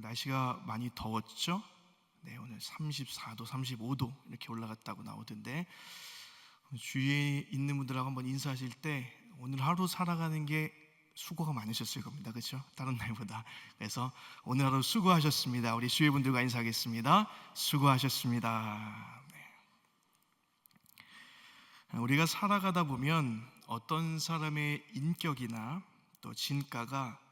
날씨가 많이 더웠죠? 네, 오늘 34도, 35도 이렇게 올라갔다고 나오던데 주위에 있는 분들하고 한번 인사하실 때 오늘 하루 살아가는 게 수고가 많으셨을 겁니다. 그렇죠? 다른 날보다. 그래서 오늘 하루 수고하셨습니다. 우리 주위 분들과 인사하겠습니다. 수고하셨습니다. 네. 우리가 살아가다 보면 어떤 사람의 인격이나 또 진가가 어,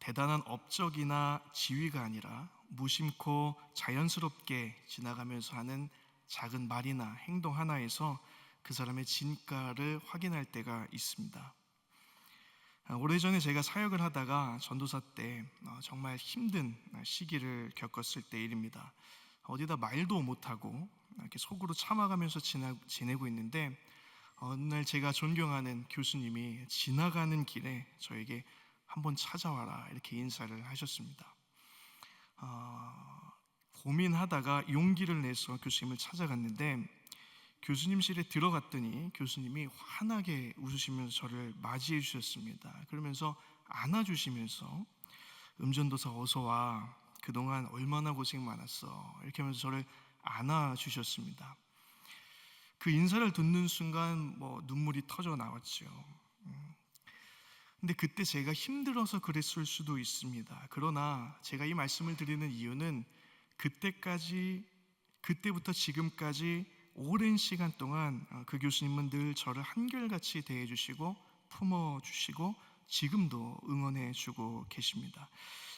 대단한 업적이나 지위가 아니라 무심코 자연스럽게 지나가면서 하는 작은 말이나 행동 하나에서 그 사람의 진가를 확인할 때가 있습니다. 아, 오래전에 제가 사역을 하다가 전도사 때 어, 정말 힘든 시기를 겪었을 때 일입니다. 어디다 말도 못하고 이렇게 속으로 참아가면서 지내고 있는데 어느 날 제가 존경하는 교수님이 지나가는 길에 저에게 한번 찾아와라 이렇게 인사를 하셨습니다. 어, 고민하다가 용기를 내서 교수님을 찾아갔는데 교수님실에 들어갔더니 교수님이 환하게 웃으시면서 저를 맞이해 주셨습니다. 그러면서 안아주시면서 음전도사 어서 와 그동안 얼마나 고생 많았어 이렇게 하면서 저를 안아주셨습니다. 그 인사를 듣는 순간 뭐 눈물이 터져 나왔죠. 음. 근데 그때 제가 힘들어서 그랬을 수도 있습니다. 그러나 제가 이 말씀을 드리는 이유는 그때까지 그때부터 지금까지 오랜 시간 동안 어, 그 교수님은 늘 저를 한결같이 대해 주시고 품어 주시고 지금도 응원해 주고 계십니다.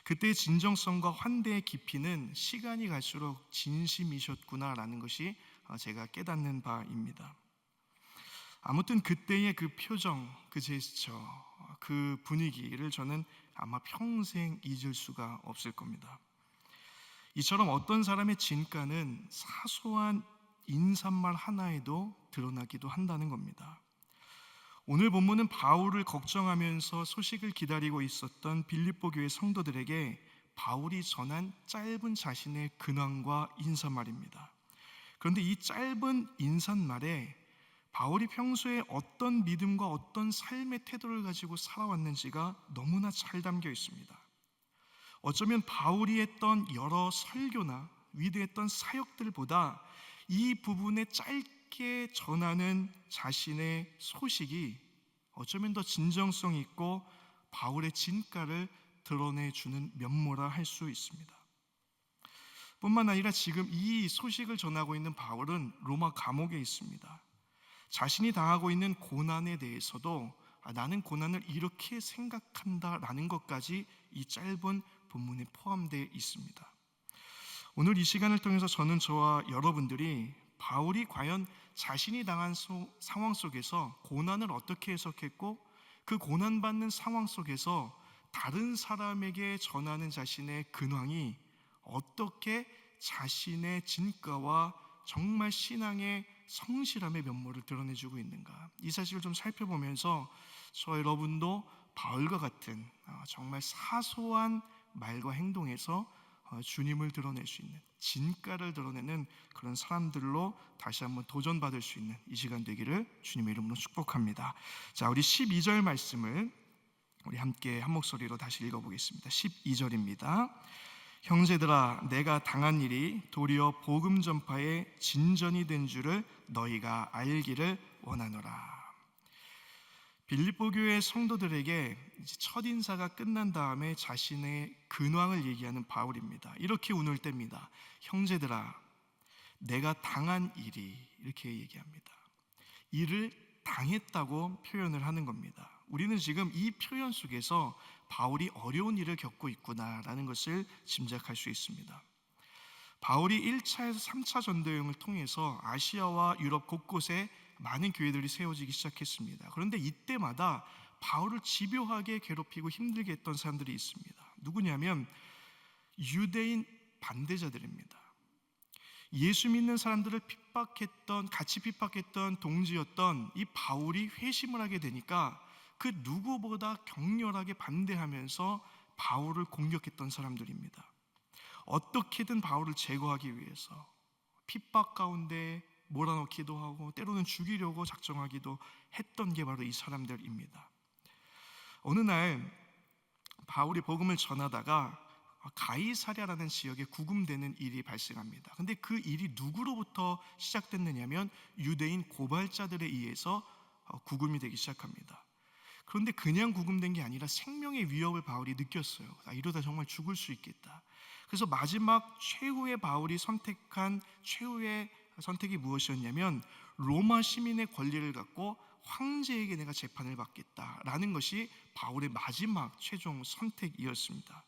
그때의 진정성과 환대의 깊이는 시간이 갈수록 진심이셨구나라는 것이 어, 제가 깨닫는 바입니다. 아무튼 그때의 그 표정, 그 제스처, 그 분위기를 저는 아마 평생 잊을 수가 없을 겁니다. 이처럼 어떤 사람의 진가는 사소한 인사말 하나에도 드러나기도 한다는 겁니다. 오늘 본문은 바울을 걱정하면서 소식을 기다리고 있었던 빌립보 교회 성도들에게 바울이 전한 짧은 자신의 근황과 인사말입니다. 그런데 이 짧은 인사말에 바울이 평소에 어떤 믿음과 어떤 삶의 태도를 가지고 살아왔는지가 너무나 잘 담겨 있습니다. 어쩌면 바울이 했던 여러 설교나 위대했던 사역들보다 이 부분에 짧게 전하는 자신의 소식이 어쩌면 더 진정성 있고 바울의 진가를 드러내주는 면모라 할 수 있습니다. 뿐만 아니라 지금 이 소식을 전하고 있는 바울은 로마 감옥에 있습니다. 자신이 당하고 있는 고난에 대해서도 아, 나는 고난을 이렇게 생각한다라는 것까지 이 짧은 본문에 포함되어 있습니다. 오늘 이 시간을 통해서 저는 저와 여러분들이 바울이 과연 자신이 당한 소, 상황 속에서 고난을 어떻게 해석했고 그 고난받는 상황 속에서 다른 사람에게 전하는 자신의 근황이 어떻게 자신의 진가와 정말 신앙의 성실함의 면모를 드러내주고 있는가 이 사실을 좀 살펴보면서 저 여러분도 바울과 같은 어, 정말 사소한 말과 행동에서 어, 주님을 드러낼 수 있는 진가를 드러내는 그런 사람들로 다시 한번 도전받을 수 있는 이 시간 되기를 주님의 이름으로 축복합니다. 자, 우리 12절 말씀을 우리 함께 한 목소리로 다시 읽어보겠습니다. 12절입니다. 형제들아 내가 당한 일이 도리어 복음 전파의 진전이 된 줄을 너희가 알기를 원하노라. 빌립보 교회 성도들에게 첫 인사가 끝난 다음에 자신의 근황을 얘기하는 바울입니다. 이렇게 운을 뗍니다. 형제들아 내가 당한 일이 이렇게 얘기합니다. 일을 당했다고 표현을 하는 겁니다. 우리는 지금 이 표현 속에서 바울이 어려운 일을 겪고 있구나라는 것을 짐작할 수 있습니다. 바울이 1차에서 3차 전도 여행을 통해서 아시아와 유럽 곳곳에 많은 교회들이 세워지기 시작했습니다. 그런데 이때마다 바울을 집요하게 괴롭히고 힘들게 했던 사람들이 있습니다. 누구냐면 유대인 반대자들입니다. 예수 믿는 사람들을 핍박했던 같이 핍박했던 동지였던 이 바울이 회심을 하게 되니까 그 누구보다 격렬하게 반대하면서 바울을 공격했던 사람들입니다. 어떻게든 바울을 제거하기 위해서 핍박 가운데 몰아넣기도 하고 때로는 죽이려고 작정하기도 했던 게 바로 이 사람들입니다. 어느 날 바울이 복음을 전하다가 가이사랴라는 지역에 구금되는 일이 발생합니다. 근데 그 일이 누구로부터 시작됐느냐면 유대인 고발자들에 의해서 어, 구금이 되기 시작합니다. 그런데 그냥 구금된 게 아니라 생명의 위협을 바울이 느꼈어요. 아, 이러다 정말 죽을 수 있겠다. 그래서 마지막 최후의 바울이 선택한 최후의 선택이 무엇이었냐면 로마 시민의 권리를 갖고 황제에게 내가 재판을 받겠다라는 것이 바울의 마지막 최종 선택이었습니다.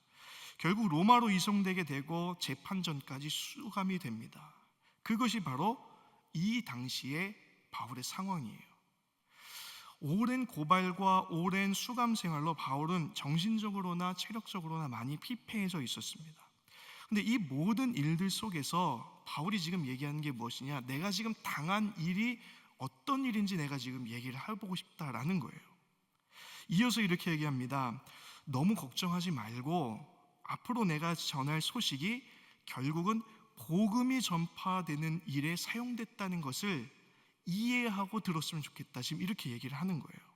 결국 로마로 이송되게 되고 재판전까지 수감이 됩니다. 그것이 바로 이 당시의 바울의 상황이에요. 오랜 고발과 오랜 수감 생활로 바울은 정신적으로나 체력적으로나 많이 피폐해져 있었습니다. 근데 이 모든 일들 속에서 바울이 지금 얘기하는 게 무엇이냐? 내가 지금 당한 일이 어떤 일인지 내가 지금 얘기를 해보고 싶다라는 거예요. 이어서 이렇게 얘기합니다. 너무 걱정하지 말고 앞으로 내가 전할 소식이 결국은 복음이 전파되는 일에 사용됐다는 것을 이해하고 들었으면 좋겠다. 지금 이렇게 얘기를 하는 거예요.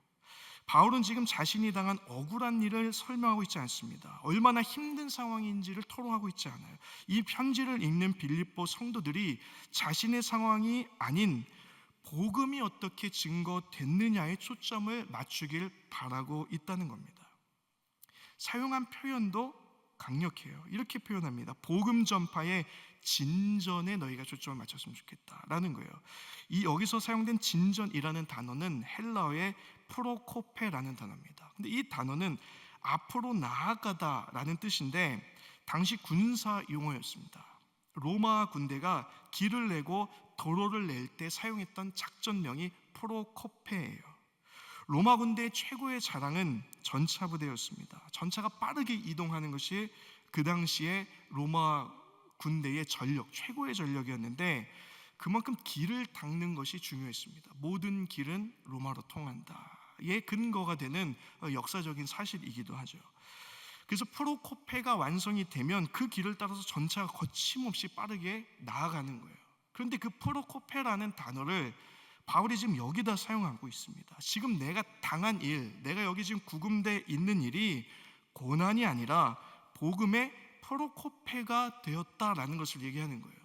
바울은 지금 자신이 당한 억울한 일을 설명하고 있지 않습니다. 얼마나 힘든 상황인지를 토로하고 있지 않아요. 이 편지를 읽는 빌립보 성도들이 자신의 상황이 아닌 복음이 어떻게 증거됐느냐에 초점을 맞추길 바라고 있다는 겁니다. 사용한 표현도 강력해요. 이렇게 표현합니다. 복음 전파의 진전에 너희가 초점을 맞췄으면 좋겠다라는 거예요. 이 여기서 사용된 진전이라는 단어는 헬라어의 프로코페라는 단어입니다. 근데 이 단어는 앞으로 나아가다라는 뜻인데 당시 군사 용어였습니다. 로마 군대가 길을 내고 도로를 낼 때 사용했던 작전명이 프로코페예요. 로마 군대의 최고의 자랑은 전차 부대였습니다. 전차가 빠르게 이동하는 것이 그 당시에 로마 군대의 전력, 최고의 전력이었는데 그만큼 길을 닦는 것이 중요했습니다. 모든 길은 로마로 통한다. 의 근거가 되는 역사적인 사실이기도 하죠. 그래서 프로코페가 완성이 되면 그 길을 따라서 전차가 거침없이 빠르게 나아가는 거예요. 그런데 그 프로코페라는 단어를 바울이 지금 여기다 사용하고 있습니다. 지금 내가 당한 일, 내가 여기 지금 구금돼 있는 일이 고난이 아니라 복음의 프로코페가 되었다라는 것을 얘기하는 거예요.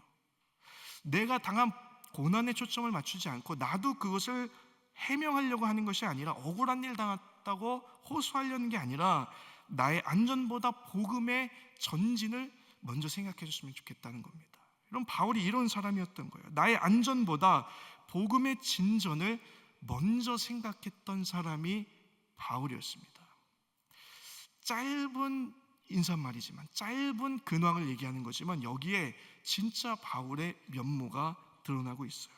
내가 당한 고난에 초점을 맞추지 않고 나도 그것을 해명하려고 하는 것이 아니라 억울한 일 당했다고 호소하려는 게 아니라 나의 안전보다 복음의 전진을 먼저 생각해 줬으면 좋겠다는 겁니다. 이런 바울이 이런 사람이었던 거예요. 나의 안전보다 복음의 진전을 먼저 생각했던 사람이 바울이었습니다. 짧은 인사말이지만 짧은 근황을 얘기하는 거지만 여기에 진짜 바울의 면모가 드러나고 있어요.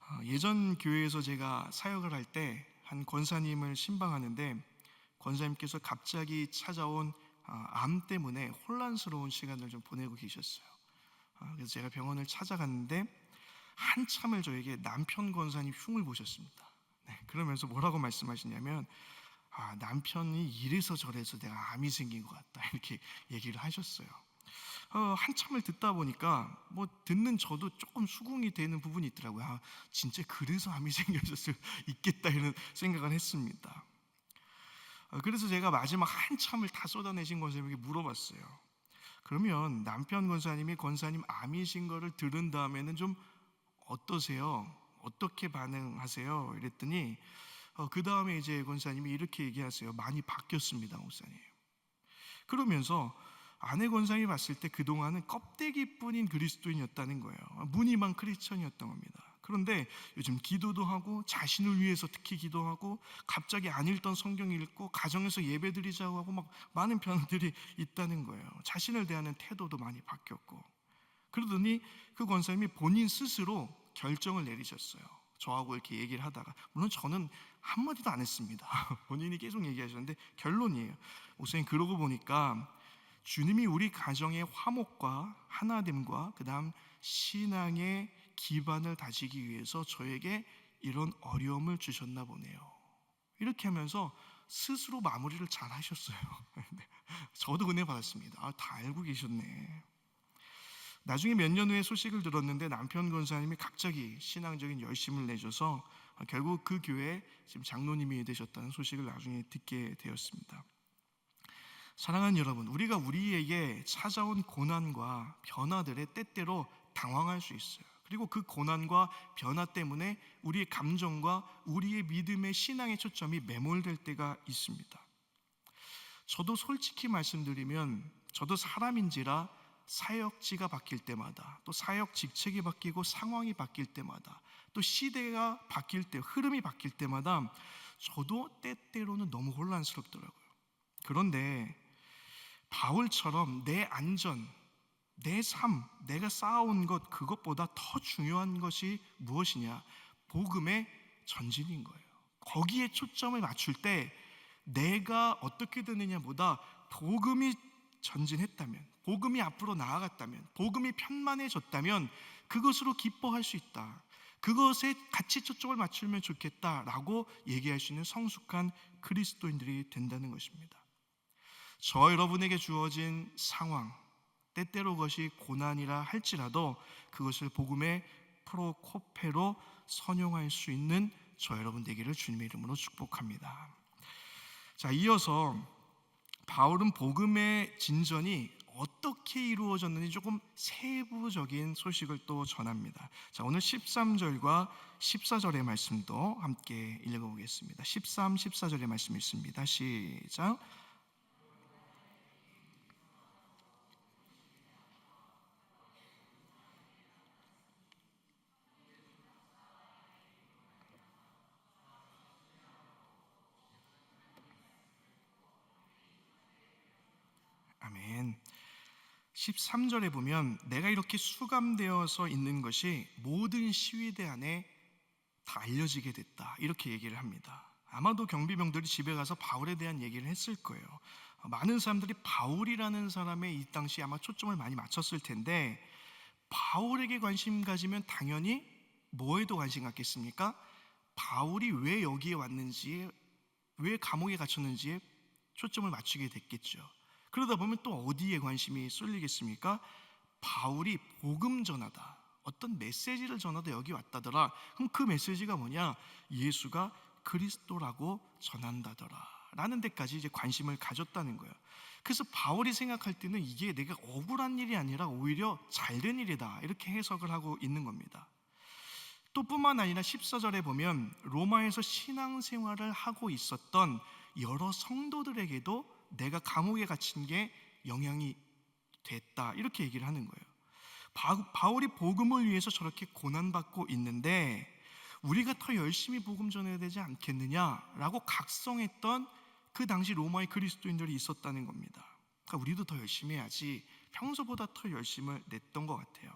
아, 예전 교회에서 제가 사역을 할 때 한 권사님을 신방하는데 권사님께서 갑자기 찾아온 아, 암 때문에 혼란스러운 시간을 좀 보내고 계셨어요. 아, 그래서 제가 병원을 찾아갔는데 한참을 저에게 남편 권사님 흉을 보셨습니다. 네, 그러면서 뭐라고 말씀하시냐면 아, 남편이 이래서 저래서 내가 암이 생긴 것 같다 이렇게 얘기를 하셨어요. 어, 한참을 듣다 보니까 뭐 듣는 저도 조금 수긍이 되는 부분이 있더라고요. 아, 진짜 그래서 암이 생겨졌을 수 있겠다 이런 생각을 했습니다. 어, 그래서 제가 마지막 한참을 다 쏟아내신 권사님에게 물어봤어요. 그러면 남편 권사님이 권사님 암이신 거를 들은 다음에는 좀 어떠세요? 어떻게 반응하세요? 이랬더니 어, 그 다음에 이제 권사님이 이렇게 얘기하세요. 많이 바뀌었습니다, 목사님. 그러면서 아내 권사님이 봤을 때 그동안은 껍데기뿐인 그리스도인이었다는 거예요. 무늬만 크리스천이었던 겁니다. 그런데 요즘 기도도 하고 자신을 위해서 특히 기도하고 갑자기 안 읽던 성경 읽고 가정에서 예배 드리자고 하고 막 많은 변화들이 있다는 거예요. 자신을 대하는 태도도 많이 바뀌었고 그러더니 그 권사님이 본인 스스로 결정을 내리셨어요. 저하고 이렇게 얘기를 하다가 물론 저는 한마디도 안 했습니다. 본인이 계속 얘기하셨는데 결론이에요. 목사님 그러고 보니까 주님이 우리 가정의 화목과 하나됨과 그다음 신앙의 기반을 다지기 위해서 저에게 이런 어려움을 주셨나 보네요. 이렇게 하면서 스스로 마무리를 잘 하셨어요. 저도 은혜 받았습니다. 아, 다 알고 계셨네. 나중에 몇 년 후에 소식을 들었는데 남편 권사님이 갑자기 신앙적인 열심을 내줘서 결국 그 교회 지금 장로님이 되셨다는 소식을 나중에 듣게 되었습니다. 사랑하는 여러분, 우리가 우리에게 찾아온 고난과 변화들에 때때로 당황할 수 있어요. 그리고 그 고난과 변화 때문에 우리의 감정과 우리의 믿음의 신앙의 초점이 매몰될 때가 있습니다. 저도 솔직히 말씀드리면 저도 사람인지라 사역지가 바뀔 때마다 또 사역 직책이 바뀌고 상황이 바뀔 때마다 또 시대가 바뀔 때 흐름이 바뀔 때마다 저도 때때로는 너무 혼란스럽더라고요. 그런데 바울처럼 내 안전, 내 삶, 내가 쌓아온 것 그것보다 더 중요한 것이 무엇이냐? 복음의 전진인 거예요. 거기에 초점을 맞출 때 내가 어떻게 되느냐보다 복음이 전진했다면, 복음이 앞으로 나아갔다면, 복음이 편만해졌다면 그것으로 기뻐할 수 있다. 그것에 같이 초점을 맞추면 좋겠다라고 얘기할 수 있는 성숙한 그리스도인들이 된다는 것입니다. 저 여러분에게 주어진 상황, 때때로 그것이 고난이라 할지라도 그것을 복음의 프로코페로 선용할 수 있는 저 여러분 되기를 주님의 이름으로 축복합니다. 자, 이어서 바울은 복음의 진전이 어떻게 이루어졌는지 조금 세부적인 소식을 또 전합니다. 자, 오늘 13절과 14절의 말씀도 함께 읽어보겠습니다. 13, 14절의 말씀 있습니다. 시작. 아멘. 13절에 보면 내가 이렇게 수감되어서 있는 것이 모든 시위대 안에 다 알려지게 됐다. 이렇게 얘기를 합니다. 아마도 경비병들이 집에 가서 바울에 대한 얘기를 했을 거예요. 많은 사람들이 바울이라는 사람의 이 당시 아마 초점을 많이 맞췄을 텐데 바울에게 관심 가지면 당연히 뭐에도 관심 갖겠습니까? 바울이 왜 여기에 왔는지, 왜 감옥에 갇혔는지에 초점을 맞추게 됐겠죠. 그러다 보면 또 어디에 관심이 쏠리겠습니까? 바울이 복음 전하다. 어떤 메시지를 전하다 여기 왔다더라. 그럼 그 메시지가 뭐냐? 예수가 그리스도라고 전한다더라. 라는 데까지 이제 관심을 가졌다는 거예요. 그래서 바울이 생각할 때는 이게 내가 억울한 일이 아니라 오히려 잘된 일이다. 이렇게 해석을 하고 있는 겁니다. 또 뿐만 아니라 14절에 보면 로마에서 신앙생활을 하고 있었던 여러 성도들에게도 내가 감옥에 갇힌 게 영향이 됐다. 이렇게 얘기를 하는 거예요. 바울이 복음을 위해서 저렇게 고난받고 있는데 우리가 더 열심히 복음 전해야 되지 않겠느냐라고 각성했던 그 당시 로마의 그리스도인들이 있었다는 겁니다. 그러니까 우리도 더 열심히 해야지 평소보다 더 열심을 냈던 것 같아요.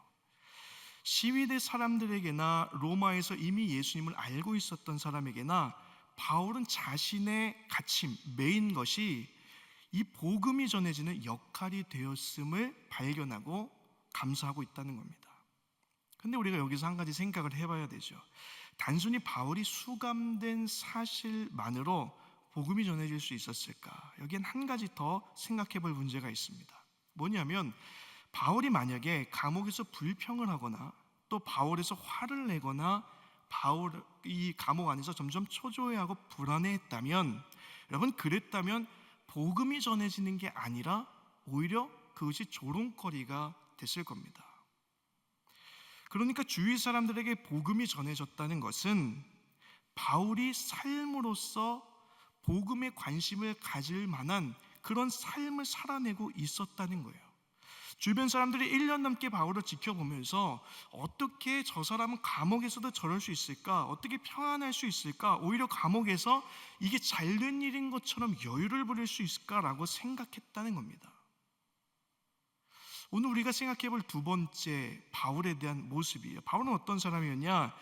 시위대 사람들에게나 로마에서 이미 예수님을 알고 있었던 사람에게나 바울은 자신의 가침, 메인 것이 이 복음이 전해지는 역할이 되었음을 발견하고 감사하고 있다는 겁니다. 근데 우리가 여기서 한 가지 생각을 해봐야 되죠. 단순히 바울이 수감된 사실만으로 복음이 전해질 수 있었을까? 여기엔 한 가지 더 생각해 볼 문제가 있습니다. 뭐냐면 바울이 만약에 감옥에서 불평을 하거나 또 바울에서 화를 내거나 바울 이 감옥 안에서 점점 초조해하고 불안해했다면 여러분 그랬다면 복음이 전해지는 게 아니라 오히려 그것이 조롱거리가 됐을 겁니다. 그러니까 주위 사람들에게 복음이 전해졌다는 것은 바울이 삶으로서 복음에 관심을 가질 만한 그런 삶을 살아내고 있었다는 거예요. 주변 사람들이 1년 넘게 바울을 지켜보면서 어떻게 저 사람은 감옥에서도 저럴 수 있을까? 어떻게 평안할 수 있을까? 오히려 감옥에서 이게 잘된 일인 것처럼 여유를 부릴 수 있을까라고 생각했다는 겁니다. 오늘 우리가 생각해 볼 두 번째 바울에 대한 모습이에요. 바울은 어떤 사람이었냐?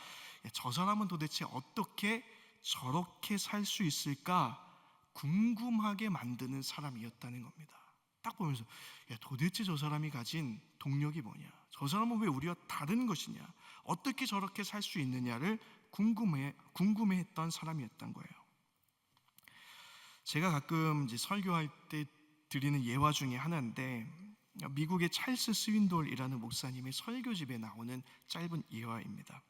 저 사람은 도대체 어떻게 저렇게 살 수 있을까? 궁금하게 만드는 사람이었다는 겁니다. 딱 보면서 야, 도대체 저 사람이 가진 동력이 뭐냐? 저 사람은 왜 우리와 다른 것이냐? 어떻게 저렇게 살 수 있느냐를 궁금해 궁금해했던 사람이었던 거예요. 제가 가끔 이제 설교할 때 드리는 예화 중에 하나인데 미국의 찰스 스윈돌이라는 목사님의 설교집에 나오는 짧은 예화입니다.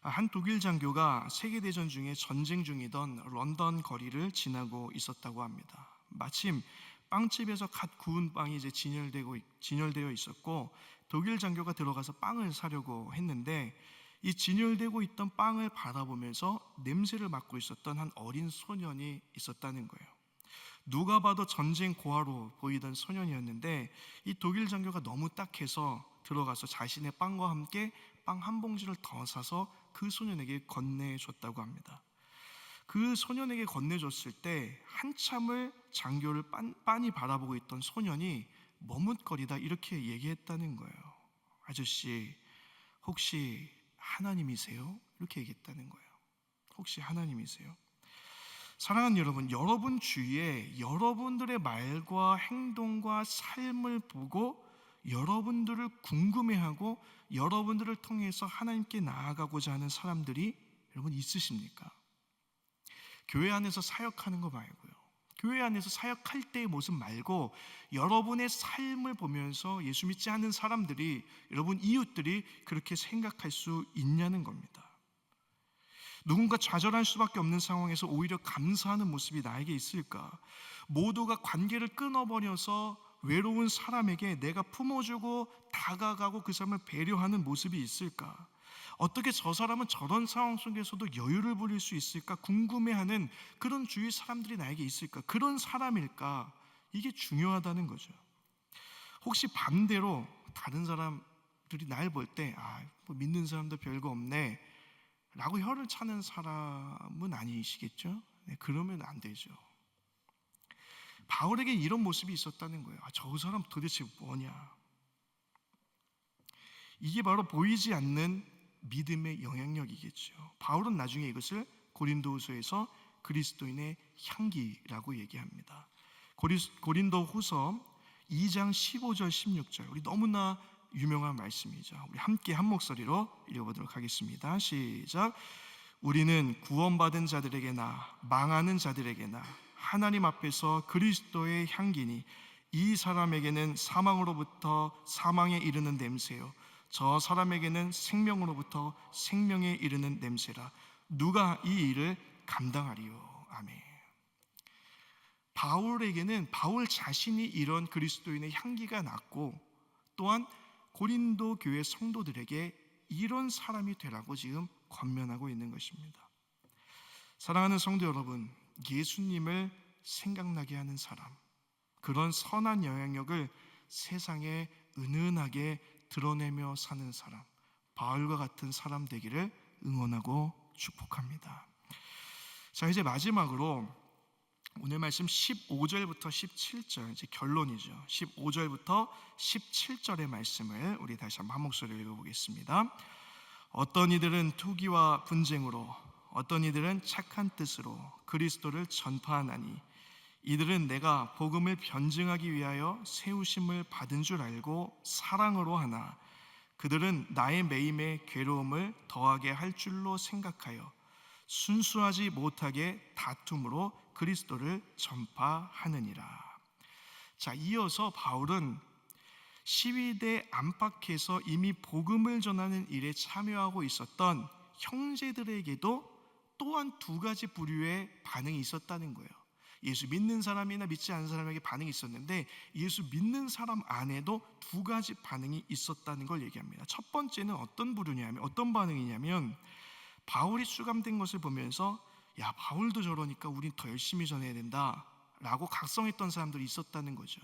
한 독일 장교가 세계 대전 중에 전쟁 중이던 런던 거리를 지나고 있었다고 합니다. 마침 빵집에서 갓 구운 빵이 이제 진열되고 진열되어 있었고 독일 장교가 들어가서 빵을 사려고 했는데 이 진열되고 있던 빵을 바라보면서 냄새를 맡고 있었던 한 어린 소년이 있었다는 거예요. 누가 봐도 전쟁 고아로 보이던 소년이었는데 이 독일 장교가 너무 딱해서 들어가서 자신의 빵과 함께 빵 한 봉지를 더 사서 그 소년에게 건네줬다고 합니다. 그 소년에게 건네줬을 때 한참을 장교를 빤, 빤히 바라보고 있던 소년이 머뭇거리다 이렇게 얘기했다는 거예요. 아저씨, 혹시 하나님이세요? 이렇게 얘기했다는 거예요. 혹시 하나님이세요? 사랑하는 여러분, 여러분 주위에 여러분들의 말과 행동과 삶을 보고 여러분들을 궁금해하고 여러분들을 통해서 하나님께 나아가고자 하는 사람들이 여러분 있으십니까? 교회 안에서 사역하는 거 말고요. 교회 안에서 사역할 때의 모습 말고 여러분의 삶을 보면서 예수 믿지 않는 사람들이 여러분 이웃들이 그렇게 생각할 수 있냐는 겁니다. 누군가 좌절할 수밖에 없는 상황에서 오히려 감사하는 모습이 나에게 있을까? 모두가 관계를 끊어버려서 외로운 사람에게 내가 품어주고 다가가고 그 사람을 배려하는 모습이 있을까? 어떻게 저 사람은 저런 상황 속에서도 여유를 부릴 수 있을까 궁금해하는 그런 주위 사람들이 나에게 있을까? 그런 사람일까? 이게 중요하다는 거죠. 혹시 반대로 다른 사람들이 날 볼 때, 아, 뭐 믿는 사람도 별거 없네. 라고 혀를 차는 사람은 아니시겠죠? 네, 그러면 안 되죠. 바울에게 이런 모습이 있었다는 거예요. 아, 저 사람 도대체 뭐냐? 이게 바로 보이지 않는 믿음의 영향력이겠죠. 바울은 나중에 이것을 고린도후서에서 그리스도인의 향기라고 얘기합니다. 고린도후서 2장 15절 16절 우리 너무나 유명한 말씀이죠. 우리 함께 한 목소리로 읽어보도록 하겠습니다. 시작. 우리는 구원받은 자들에게나 망하는 자들에게나 하나님 앞에서 그리스도의 향기니 이 사람에게는 사망으로부터 사망에 이르는 냄새요 저 사람에게는 생명으로부터 생명에 이르는 냄새라 누가 이 일을 감당하리요 아멘. 바울에게는 바울 자신이 이런 그리스도인의 향기가 났고 또한 고린도 교회 성도들에게 이런 사람이 되라고 지금 권면하고 있는 것입니다. 사랑하는 성도 여러분, 예수님을 생각나게 하는 사람, 그런 선한 영향력을 세상에 은은하게 드러내며 사는 사람, 바울과 같은 사람 되기를 응원하고 축복합니다. 자, 이제 마지막으로 오늘 말씀 15절부터 17절 이제 결론이죠. 15절부터 17절의 말씀을 우리 다시 한번 한 목소리로 읽어 보겠습니다. 어떤 이들은 투기와 분쟁으로 어떤 이들은 착한 뜻으로 그리스도를 전파하나니 이들은 내가 복음을 변증하기 위하여 세우심을 받은 줄 알고 사랑으로 하나 그들은 나의 매임에 괴로움을 더하게 할 줄로 생각하여 순수하지 못하게 다툼으로 그리스도를 전파하느니라. 자, 이어서 바울은 12대 안팎에서 이미 복음을 전하는 일에 참여하고 있었던 형제들에게도 또한 두 가지 부류의 반응이 있었다는 거예요. 예수 믿는 사람이나 믿지 않는 사람에게 반응이 있었는데 예수 믿는 사람 안에도 두 가지 반응이 있었다는 걸 얘기합니다. 첫 번째는 어떤 부류냐면 어떤 반응이냐면 바울이 수감된 것을 보면서 야 바울도 저러니까 우린 더 열심히 전해야 된다라고 각성했던 사람들이 있었다는 거죠.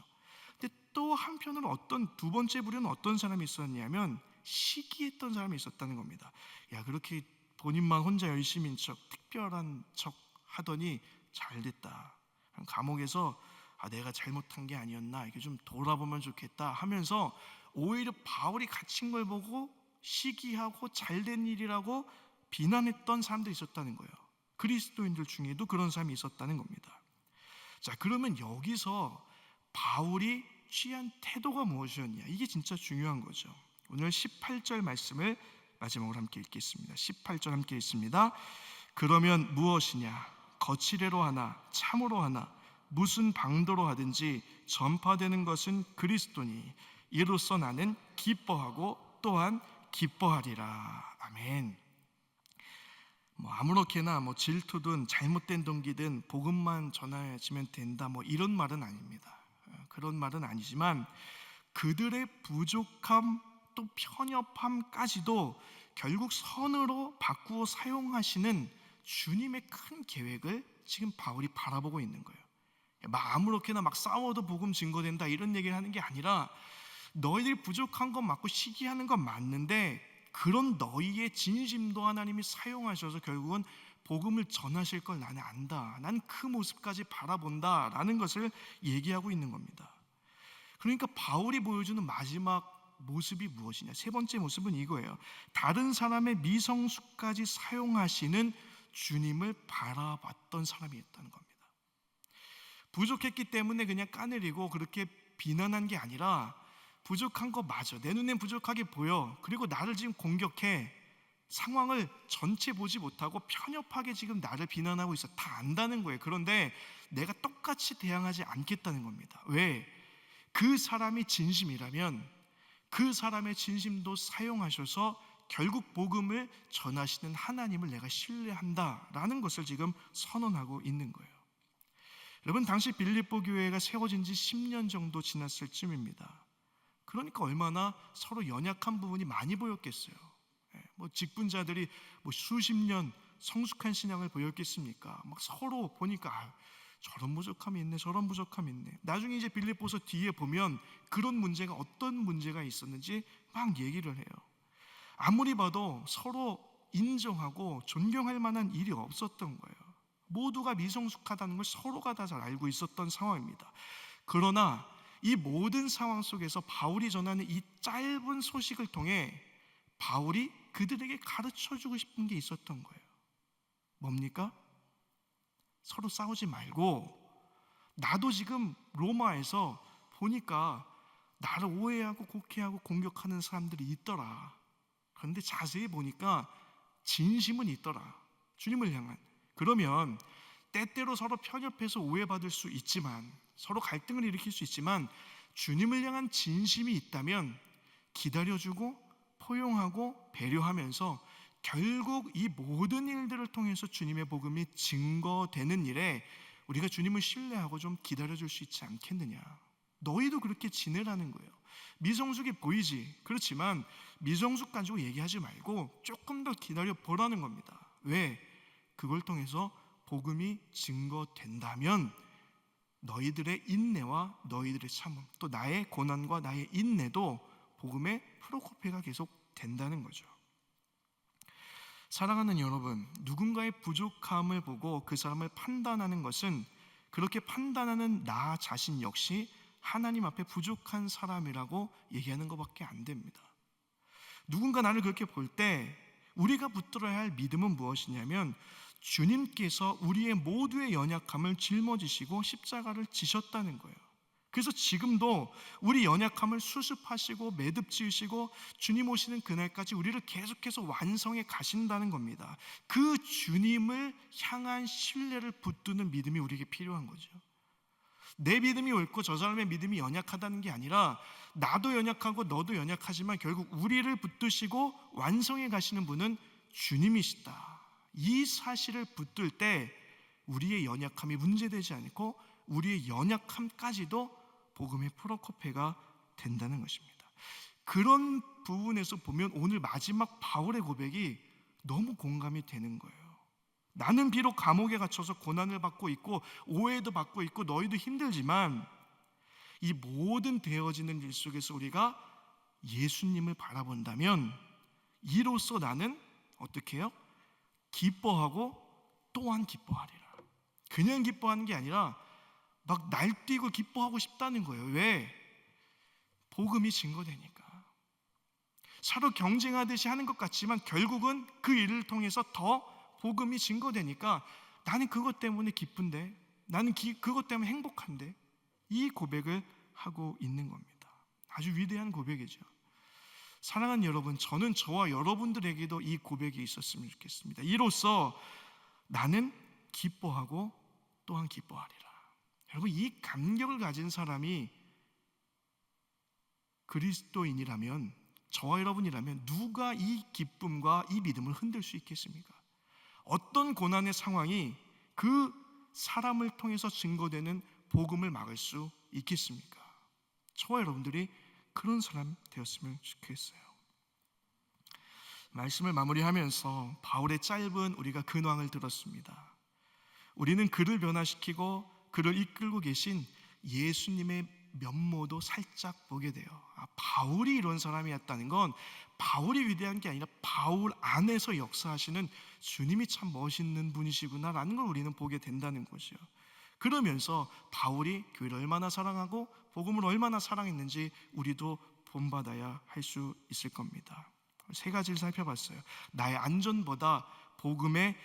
근데 또 한편으로 어떤 두 번째 부류는 어떤 사람이 있었냐면 시기했던 사람이 있었다는 겁니다. 야 그렇게 본인만 혼자 열심인 척 특별한 척 하더니 잘 됐다. 감옥에서 아, 내가 잘못한 게 아니었나 이게 좀 돌아보면 좋겠다 하면서 오히려 바울이 갇힌 걸 보고 시기하고 잘된 일이라고 비난했던 사람들이 있었다는 거예요. 그리스도인들 중에도 그런 사람이 있었다는 겁니다. 자, 그러면 여기서 바울이 취한 태도가 무엇이었냐? 이게 진짜 중요한 거죠. 오늘 18절 말씀을 마지막으로 함께 읽겠습니다. 18절 함께 읽습니다. 그러면 무엇이냐? 거칠애로 하나 참으로 하나 무슨 방도로 하든지 전파되는 것은 그리스도니 이로써 나는 기뻐하고 또한 기뻐하리라. 아멘. 뭐 아무렇게나 뭐 질투든 잘못된 동기든 복음만 전해지면 된다 뭐 이런 말은 아닙니다. 그런 말은 아니지만 그들의 부족함 또 편협함까지도 결국 선으로 바꾸어 사용하시는 주님의 큰 계획을 지금 바울이 바라보고 있는 거예요. 막 아무렇게나 막 싸워도 복음 증거된다 이런 얘기를 하는 게 아니라 너희들이 부족한 건 맞고 시기하는 건 맞는데 그런 너희의 진심도 하나님이 사용하셔서 결국은 복음을 전하실 걸 나는 안다. 난 그 모습까지 바라본다 라는 것을 얘기하고 있는 겁니다. 그러니까 바울이 보여주는 마지막 모습이 무엇이냐? 세 번째 모습은 이거예요. 다른 사람의 미성숙까지 사용하시는 주님을 바라봤던 사람이었다는 겁니다. 부족했기 때문에 그냥 까내리고 그렇게 비난한 게 아니라 부족한 거 맞아. 내 눈엔 부족하게 보여. 그리고 나를 지금 공격해. 상황을 전체 보지 못하고 편협하게 지금 나를 비난하고 있어. 다 안다는 거예요. 그런데 내가 똑같이 대항하지 않겠다는 겁니다. 왜? 그 사람이 진심이라면 그 사람의 진심도 사용하셔서 결국 복음을 전하시는 하나님을 내가 신뢰한다라는 것을 지금 선언하고 있는 거예요. 여러분 당시 빌립보 교회가 세워진 지 10년 정도 지났을 쯤입니다. 그러니까 얼마나 서로 연약한 부분이 많이 보였겠어요. 예, 뭐 직분자들이 뭐 수십 년 성숙한 신앙을 보였겠습니까? 막 서로 보니까 아, 저런 부족함이 있네, 저런 부족함이 있네. 나중에 이제 빌립보서 뒤에 보면 그런 문제가 어떤 문제가 있었는지 막 얘기를 해요. 아무리 봐도 서로 인정하고 존경할 만한 일이 없었던 거예요. 모두가 미성숙하다는 걸 서로가 다 잘 알고 있었던 상황입니다. 그러나 이 모든 상황 속에서 바울이 전하는 이 짧은 소식을 통해 바울이 그들에게 가르쳐 주고 싶은 게 있었던 거예요. 뭡니까? 서로 싸우지 말고 나도 지금 로마에서 보니까 나를 오해하고 곡해하고 공격하는 사람들이 있더라. 그런데 자세히 보니까 진심은 있더라. 주님을 향한. 그러면 때때로 서로 편협해서 오해받을 수 있지만 서로 갈등을 일으킬 수 있지만 주님을 향한 진심이 있다면 기다려주고 포용하고 배려하면서 결국 이 모든 일들을 통해서 주님의 복음이 증거되는 일에 우리가 주님을 신뢰하고 좀 기다려줄 수 있지 않겠느냐. 너희도 그렇게 지내라는 거예요. 미성숙이 보이지. 그렇지만 미성숙 가지고 얘기하지 말고 조금 더 기다려 보라는 겁니다. 왜? 그걸 통해서 복음이 증거된다면 너희들의 인내와 너희들의 참음 또 나의 고난과 나의 인내도 복음의 프로코페가 계속 된다는 거죠. 사랑하는 여러분, 누군가의 부족함을 보고 그 사람을 판단하는 것은 그렇게 판단하는 나 자신 역시 하나님 앞에 부족한 사람이라고 얘기하는 것밖에 안 됩니다. 누군가 나를 그렇게 볼 때 우리가 붙들어야 할 믿음은 무엇이냐면 주님께서 우리의 모두의 연약함을 짊어지시고 십자가를 지셨다는 거예요. 그래서 지금도 우리 연약함을 수습하시고 매듭 지으시고 주님 오시는 그날까지 우리를 계속해서 완성해 가신다는 겁니다. 그 주님을 향한 신뢰를 붙드는 믿음이 우리에게 필요한 거죠. 내 믿음이 옳고 저 사람의 믿음이 연약하다는 게 아니라 나도 연약하고 너도 연약하지만 결국 우리를 붙드시고 완성해 가시는 분은 주님이시다. 이 사실을 붙들 때 우리의 연약함이 문제되지 않고 우리의 연약함까지도 복음의 프로코페가 된다는 것입니다. 그런 부분에서 보면 오늘 마지막 바울의 고백이 너무 공감이 되는 거예요. 나는 비록 감옥에 갇혀서 고난을 받고 있고 오해도 받고 있고 너희도 힘들지만 이 모든 되어지는 일 속에서 우리가 예수님을 바라본다면 이로써 나는 어떻게 해요? 기뻐하고 또한 기뻐하리라. 그냥 기뻐하는 게 아니라 막 날뛰고 기뻐하고 싶다는 거예요. 왜? 복음이 증거되니까. 서로 경쟁하듯이 하는 것 같지만 결국은 그 일을 통해서 더 복음이 증거되니까 나는 그것 때문에 기쁜데 나는 기, 그것 때문에 행복한데 이 고백을 하고 있는 겁니다. 아주 위대한 고백이죠. 사랑하는 여러분, 저는 저와 여러분들에게도 이 고백이 있었으면 좋겠습니다. 이로써 나는 기뻐하고 또한 기뻐하리라. 여러분, 이 감격을 가진 사람이 그리스도인이라면, 저와 여러분이라면 누가 이 기쁨과 이 믿음을 흔들 수 있겠습니까? 어떤 고난의 상황이 그 사람을 통해서 증거되는 복음을 막을 수 있겠습니까? 저와 여러분들이 그런 사람 되었으면 좋겠어요. 말씀을 마무리하면서 바울의 짧은 우리가 근황을 들었습니다. 우리는 그를 변화시키고 그를 이끌고 계신 예수님의 면모도 살짝 보게 돼요. 아, 바울이 이런 사람이었다는 건 바울이 위대한 게 아니라 바울 안에서 역사하시는 주님이 참 멋있는 분이시구나라는 걸 우리는 보게 된다는 거죠. 그러면서 바울이 교회를 얼마나 사랑하고 복음을 얼마나 사랑했는지 우리도 본받아야 할 수 있을 겁니다. 세 가지를 살펴봤어요. 나의 안전보다 복음의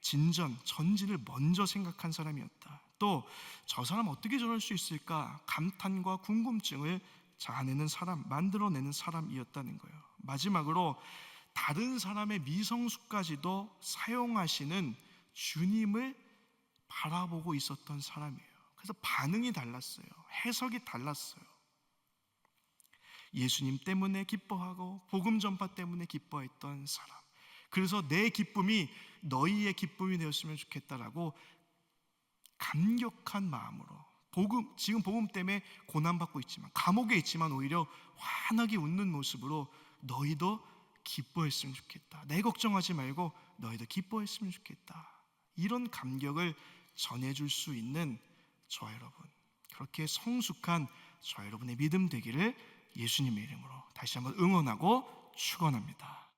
진전, 전진을 먼저 생각한 사람이었다. 또 저 사람 어떻게 저럴 수 있을까 감탄과 궁금증을 자아내는 사람, 만들어내는 사람이었다는 거예요. 마지막으로 다른 사람의 미성수까지도 사용하시는 주님을 바라보고 있었던 사람이에요. 그래서 반응이 달랐어요. 해석이 달랐어요. 예수님 때문에 기뻐하고 복음 전파 때문에 기뻐했던 사람. 그래서 내 기쁨이 너희의 기쁨이 되었으면 좋겠다라고 감격한 마음으로 복음 지금 복음 때문에 고난 받고 있지만 감옥에 있지만 오히려 환하게 웃는 모습으로 너희도 기뻐했으면 좋겠다. 내 걱정하지 말고 너희도 기뻐했으면 좋겠다. 이런 감격을 전해줄 수 있는 저와 여러분 그렇게 성숙한 저와 여러분의 믿음 되기를 예수님의 이름으로 다시 한번 응원하고 축원합니다.